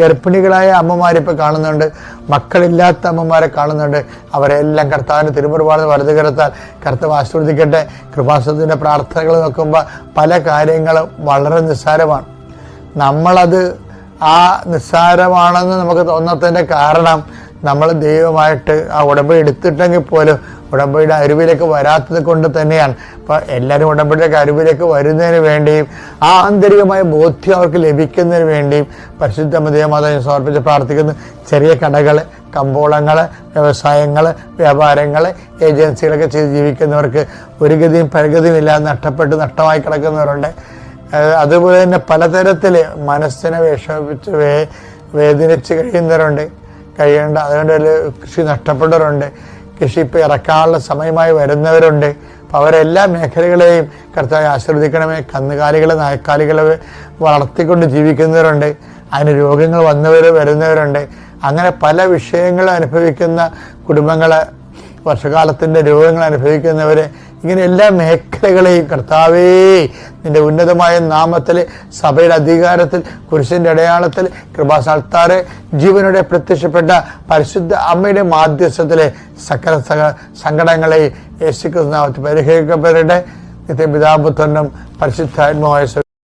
ഗർഭിണികളായ അമ്മമാരിപ്പോൾ കാണുന്നുണ്ട്. മക്കളില്ലാത്ത അമ്മമാരെ കാണുന്നുണ്ട്. അവരെല്ലാം കർത്താവിന്റെ തിരുമുറുപാട് വലത് കരത്താൽ കർത്താവ് ആശ്രവദിക്കട്ടെ കൃപാസത്തിന്റെ പ്രാർത്ഥനകൾ നോക്കുമ്പോൾ പല കാര്യങ്ങളും വളരെ നിസ്സാരമാണ്. നമ്മളത് ആ നിസ്സാരമാണെന്ന് നമുക്ക് തോന്നത്തിന്റെ കാരണം നമ്മൾ ദൈവമായിട്ട് ആ ഉടമ്പടി എടുത്തിട്ടെങ്കിൽ പോലും ഉടമ്പടിയുടെ അരുവിലേക്ക് വരാത്തത് കൊണ്ട് തന്നെയാണ്. അപ്പോൾ എല്ലാവരും ഉടമ്പടിയുടെ അരുവിലേക്ക് വരുന്നതിന് വേണ്ടിയും ആ ആന്തരികമായ ബോധ്യം അവർക്ക് ലഭിക്കുന്നതിന് വേണ്ടിയും പരിശുദ്ധ ദൈവമാതാവിനെ സമർപ്പിച്ച് പ്രാർത്ഥിക്കുന്നു. ചെറിയ കടകൾ കമ്പോളങ്ങൾ വ്യവസായങ്ങൾ വ്യാപാരങ്ങൾ ഏജൻസികളൊക്കെ ചെയ്ത് ജീവിക്കുന്നവർക്ക് ഒരു ഗതിയും പരഗതിയും ഇല്ലാതെ നഷ്ടപ്പെട്ട് നഷ്ടമായി കിടക്കുന്നവരുണ്ട്. അതുപോലെ തന്നെ പലതരത്തിൽ മനസ്സിനെ വിഷമിച്ച് വേ വേദനിച്ച് കഴിയുന്നവരുണ്ട്. കഴിയേണ്ട അതുകൊണ്ട് കൃഷി നഷ്ടപ്പെട്ടവരുണ്ട്. കൃഷി ഇപ്പോൾ ഇറക്കാനുള്ള സമയമായി വരുന്നവരുണ്ട്. അപ്പം അവരെല്ലാ മേഖലകളെയും കർത്താവ് ആശീർവദിക്കണമേ. കന്നുകാലികളെ നായക്കാലികളെ വളർത്തിക്കൊണ്ട് ജീവിക്കുന്നവരുണ്ട്. അതിന് രോഗങ്ങൾ വന്നവർ വരുന്നവരുണ്ട്. അങ്ങനെ പല വിഷയങ്ങളും അനുഭവിക്കുന്ന കുടുംബങ്ങളെ വർഷകാലത്തിന്റെ രോഗങ്ങൾ അനുഭവിക്കുന്നവരെ ഇങ്ങനെ എല്ലാ മേഖലകളെയും കർത്താവേ നിന്റെ ഉന്നതമായ നാമത്തിൽ സഭയുടെ അധികാരത്തിൽ കുരിശിന്റെ അടയാളത്തിൽ കൃപാസാൽത്താറെ ജീവനോടെ പ്രത്യക്ഷപ്പെട്ട പരിശുദ്ധ അമ്മയുടെ മാധ്യസ്ഥത്തിലെ സകല സക സങ്കടങ്ങളെ യേശുക്രിസ്തുനാമത്തിൽ പരിഹരിക്കപ്പെടട്ടെ. നിത്യ പിതാപുത്രനും പരിശുദ്ധാത്മാവായ